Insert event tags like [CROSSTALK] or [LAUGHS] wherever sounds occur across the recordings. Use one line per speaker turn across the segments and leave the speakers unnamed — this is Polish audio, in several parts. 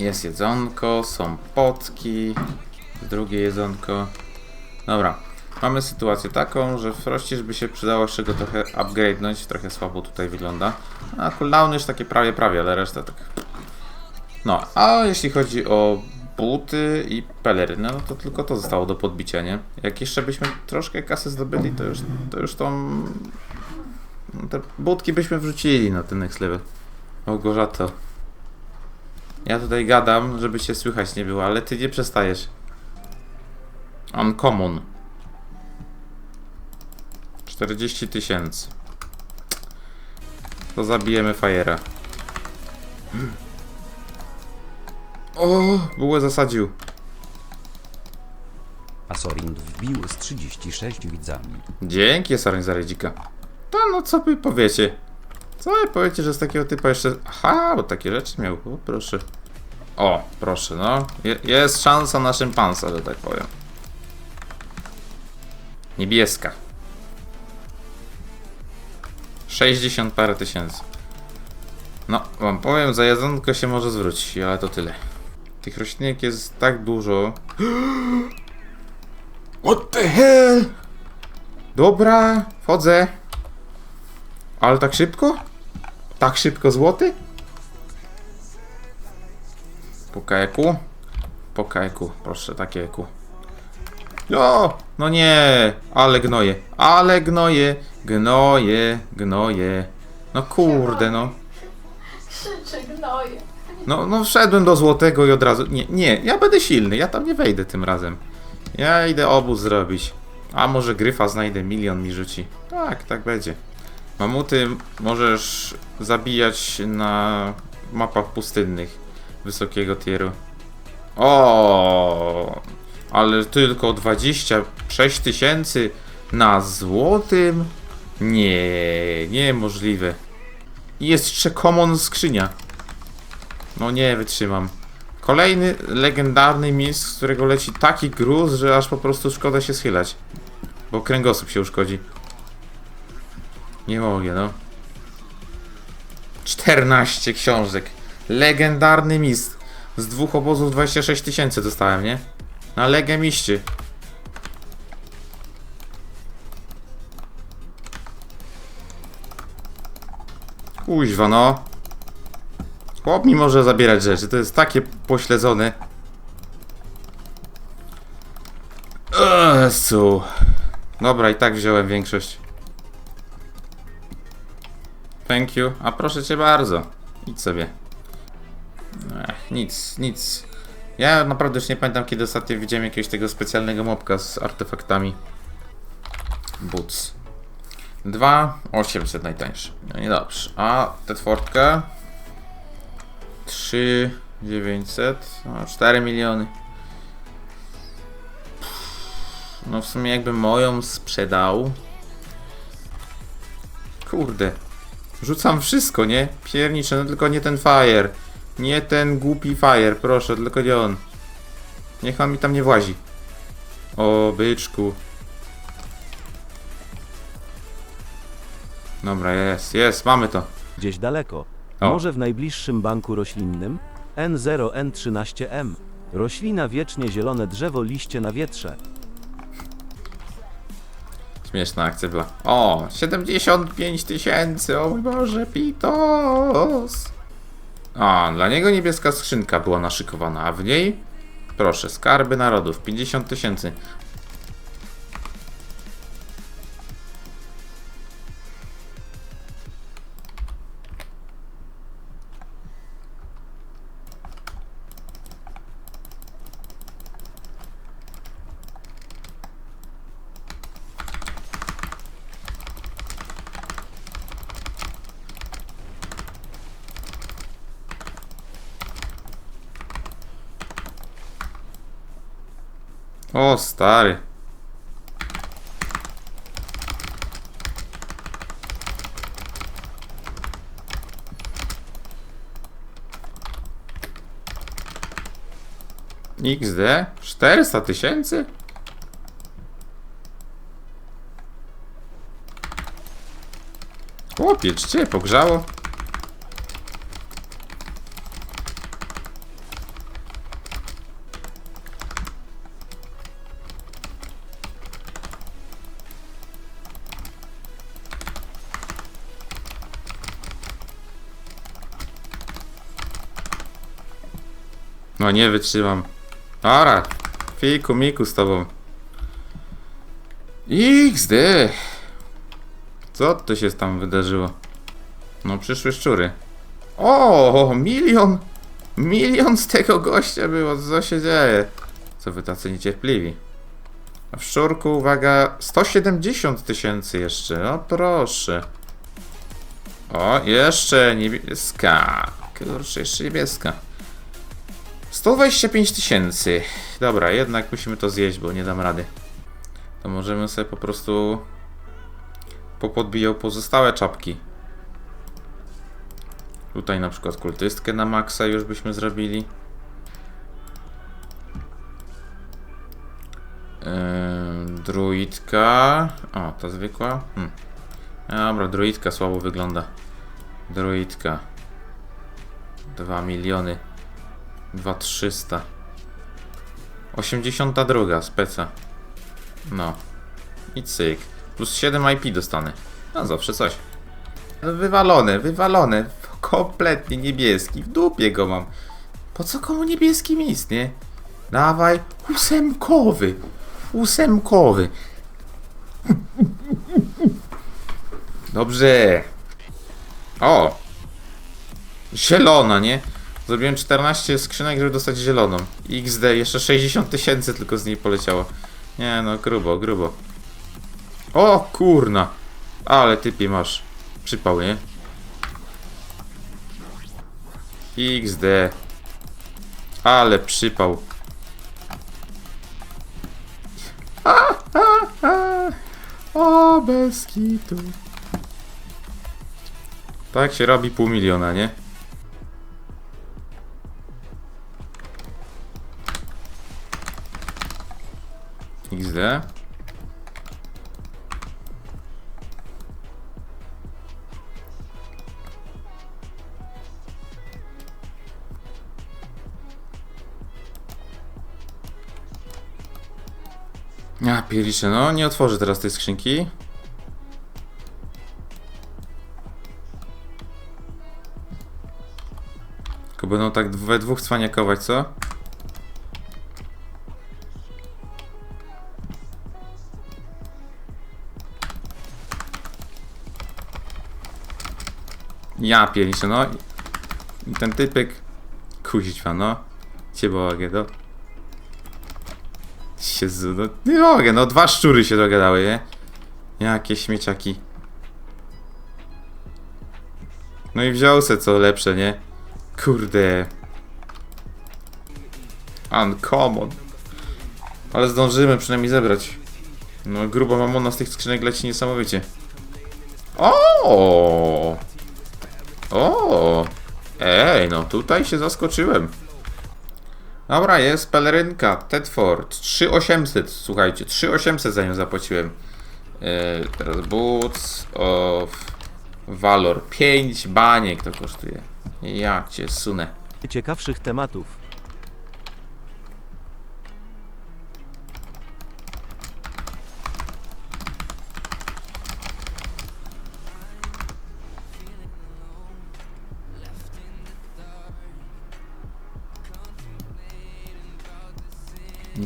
Jest jedzonko, są potki, drugie jedzonko. Dobra, mamy sytuację taką, że Frościsz by się przydało jeszcze go trochę upgrade'nąć, trochę słabo tutaj wygląda. A cooldown już takie prawie, prawie, ale reszta tak... No, a jeśli chodzi o buty i peleryny, no to tylko to zostało do podbicia, nie? Jak jeszcze byśmy troszkę kasy zdobyli, to już, to już tą... Te budki byśmy wrzucili na ten next level. Małgorzato. Ja tutaj gadam, żeby cię słychać nie było, ale ty nie przestajesz. Uncommon. 40 tysięcy. To zabijemy Fajera. O, bułę zasadził.
Asorind wbił z 36 widzami.
Dzięki, Sorin za redzika. To no, co wy powiecie? Co powiecie, że z takiego typa jeszcze... Aha, bo takie rzeczy miał. O, proszę. O, proszę, no. Je jest szansa na szympansa, że tak powiem. Niebieska. 60 parę tysięcy. No, wam powiem, za jedzonko się może zwrócić, ale to tyle. Tych roślinek jest tak dużo. [GASPS] What the hell? Dobra, wchodzę. Ale tak szybko? Tak szybko złoty? Po kajaku? Po kajaku, proszę, takie eku. O, no nie, ale gnoje, ale gnoje, gnoje, gnoje. No kurde, no.
Krzyczę gnoje.
No, no wszedłem do złotego i od razu. Nie, nie, ja będę silny, ja tam nie wejdę tym razem. Ja idę obóz zrobić. A może gryfa znajdę, milion mi rzuci. Tak, tak będzie. Mamuty możesz zabijać na mapach pustynnych wysokiego tieru. O, ale tylko 26 tysięcy na złotym? Nie, niemożliwe. Jest jeszcze common skrzynia. No nie wytrzymam. Kolejny legendarny mistrz, z którego leci taki gruz, że aż po prostu szkoda się schylać. Bo kręgosłup się uszkodzi. Nie mogę, no. 14 książek. Legendarny mistrz. Z dwóch obozów 26 tysięcy dostałem, nie? Na legemiście. Kuźwa, no. Chłop mi może zabierać rzeczy, to jest takie pośledzone. Esu. Dobra, i tak wziąłem większość. Thank you. A proszę cię bardzo. Idź sobie. Ech, nic, nic. Ja naprawdę już nie pamiętam, kiedy ostatnio widziałem jakiegoś tego specjalnego mopka z artefaktami. Boots. 2, 800 najtańszy. No niedobrze. A tę czwórtkę 3 900, no 4 miliony. No w sumie jakbym moją sprzedał. Kurde. Rzucam wszystko, nie? Piernicze, no tylko nie ten fire. Nie ten głupi fire, proszę, tylko nie on. Niech on mi tam nie włazi. O, byczku. Dobra, jest, jest, mamy to.
Gdzieś daleko.
O.
Może w najbliższym banku roślinnym? N0N13M. Roślina wiecznie zielone drzewo liście na wietrze.
Śmieszna akcja była. O, 75 tysięcy, o mój Boże, Pitos! A, dla niego niebieska skrzynka była naszykowana, a w niej, proszę, skarby narodów, 50 tysięcy. O, stary. XD? 400 tysięcy? Chłopiec, cię pogrzało? No nie wytrzymam. Dobra, fiku miku z tobą. XD. Co to się tam wydarzyło? No przyszły szczury. O, milion! Milion z tego gościa było, co się dzieje? Co wy tacy niecierpliwi? A w szczurku, uwaga, 170 tysięcy jeszcze, no proszę. O, jeszcze niebieska. Kurczę, jeszcze niebieska. 125 tysięcy. Dobra, jednak musimy to zjeść, bo nie dam rady. To możemy sobie po prostu popodbijał pozostałe czapki. Tutaj na przykład kultystkę na maksa już byśmy zrobili. Yy, druidka. O, ta zwykła. Hmm. Dobra, druidka słabo wygląda. Druidka. 2 miliony. 2300. 82 speca. No. I cyk. Plus 7 IP dostanę. No zawsze coś. Wywalone, wywalone. Kompletnie niebieski. W dupie go mam. Po co komu niebieski miejsc, nie? Dawaj. Ósemkowy. Ósemkowy. Dobrze. O! Zielona, nie? Zrobiłem 14 skrzynek, żeby dostać zieloną. XD, jeszcze 60 tysięcy tylko z niej poleciało. Nie no, grubo, grubo. O kurna! Ale typie masz. Przypał, nie? XD. Ale przypał. A, a, a. O, bez kitu. Tak się robi pół miliona, nie? XD. Ja pierniczę, no nie otworzę teraz tej skrzynki. Tylko będą tak we dwóch cwaniakować, co? Ja pierniczę, no. I ten typek... Kuźwa, no. Cię mogę, no. Jezu, no nie mogę, no dwa szczury się dogadały, nie? Jakie śmieciaki. No i wziął se co lepsze, nie? Kurde. Uncommon. Ale zdążymy przynajmniej zebrać. No grubo mamona z tych skrzynek leci niesamowicie. O! O! Ej, no tutaj się zaskoczyłem. Dobra, jest pelerynka, Tedford, 3800, słuchajcie, 3800 za nią zapłaciłem. Yy, teraz Boots of Valor, 5 baniek to kosztuje. Jak cię sunę.
Ciekawszych tematów.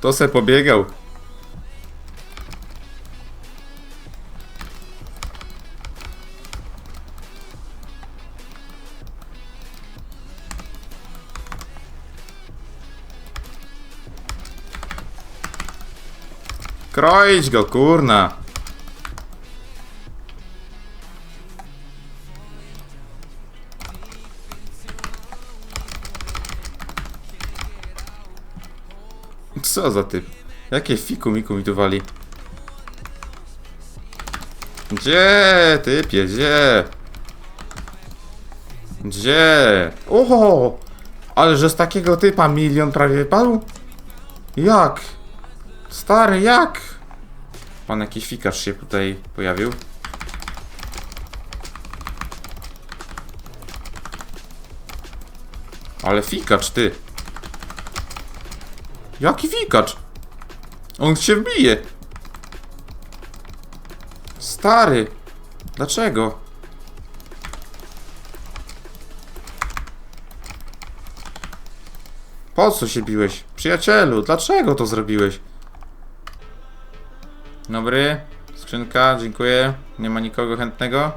to se pobiegał. Kroić go, kurna. Co za typ? Jakie fiku miku mi tu wali? Gdzie, typie, gdzie? Gdzie? Oho! Ale że z takiego typa milion prawie wypadł? Jak? Stary, jak? Pan jakiś fikarz się tutaj pojawił. Ale fikacz, ty. Jaki fikacz? On się wbije. Stary. Dlaczego? Po co się biłeś? Przyjacielu, dlaczego to zrobiłeś? Dobry. Skrzynka, dziękuję. Nie ma nikogo chętnego.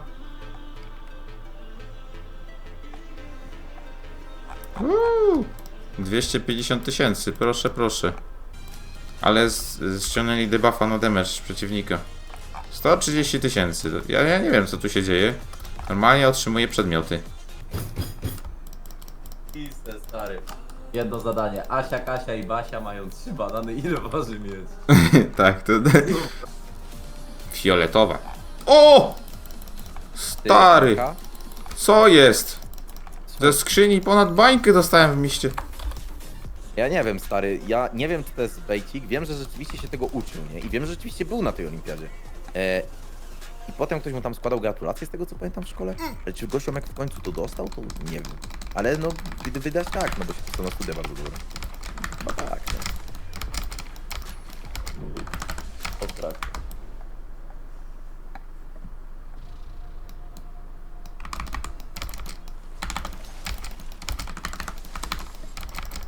250 tysięcy, proszę, proszę. Ale ściągnęli debuffa na damage przeciwnika. 130 tysięcy. Ja, ja nie wiem, co tu się dzieje. Normalnie otrzymuję przedmioty.
Iste, stary. Jedno zadanie. Asia, Kasia i Basia mają trzy banany. Ile waży mieć? [LAUGHS]
tak, to... [LAUGHS] Fioletowa. O! Stary! Co jest? Ze skrzyni ponad bańkę dostałem w mieście.
Ja nie wiem, stary, ja nie wiem, czy to jest bejcik, wiem, że rzeczywiście się tego uczył, nie? I wiem, że rzeczywiście był na tej olimpiadzie. E, I potem ktoś mu tam składał gratulacje z tego, co pamiętam w szkole. Ale czy gościomek w końcu to dostał, to nie wiem. Ale no, wy- wydać tak, no bo się to na studia bardzo dobre. No tak, no.
O, tak.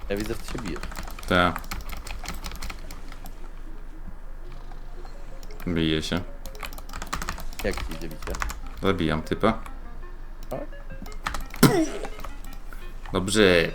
Ja widzę, że ty się bijesz.
Tak. Bije się.
Jak ci idzie bicie?
Zabijam typa.
Tak?
Dobrze.